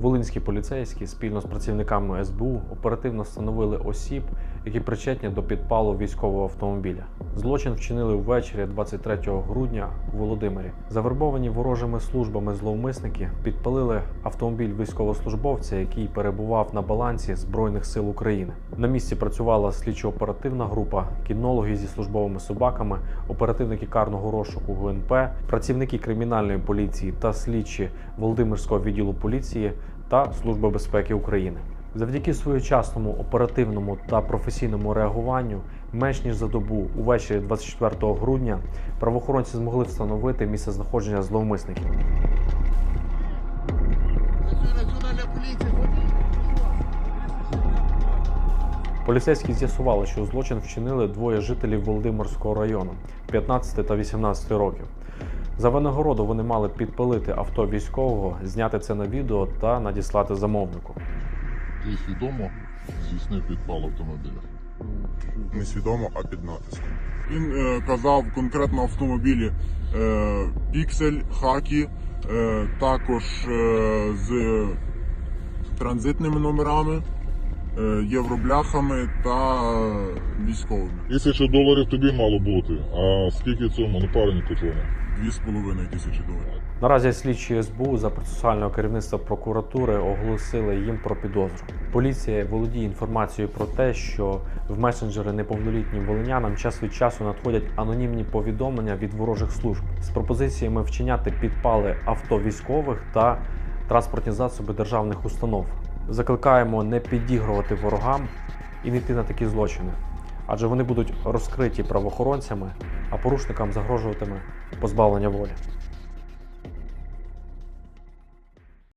Волинські поліцейські спільно з працівниками СБУ оперативно встановили осіб, які причетні до підпалу військового автомобіля. Злочин вчинили ввечері 23 грудня у Володимирі. Завербовані ворожими службами зловмисники підпалили автомобіль військовослужбовця, який перебував на балансі Збройних сил України. На місці працювала слідчо-оперативна група, кінологи зі службовими собаками, оперативники карного розшуку ГУНП, працівники кримінальної поліції та слідчі Володимирського відділу поліції та Служби безпеки України. Завдяки своєчасному оперативному та професійному реагуванню, менш ніж за добу увечері 24 грудня, правоохоронці змогли встановити місце знаходження зловмисників. Поліцейські з'ясували, що злочин вчинили двоє жителів Володимирського району 15 та 18 років. За винагороду вони мали підпалити авто військового, зняти це на відео та надіслати замовнику. Ти свідомо здійснив підпал автомобіля. Несвідомо, а під натиском. Він е, казав конкретно автомобілі е, Піксель, Хакі, е, також е, з транзитними номерами, євробляхами та е, військовими. Тисяча доларів тобі мало бути, а скільки цьому напарнику твоєму? Дві з половиною тисячі доларів. Наразі слідчі СБУ за процесуального керівництва прокуратури оголосили їм про підозру. Поліція володіє інформацією про те, що в месенджери неповнолітнім волинянам час від часу надходять анонімні повідомлення від ворожих служб з пропозиціями вчиняти підпали авто військових та транспортні засоби державних установ. Закликаємо не підігрувати ворогам і не йти на такі злочини, адже вони будуть розкриті правоохоронцями, а порушникам загрожуватиме позбавлення волі.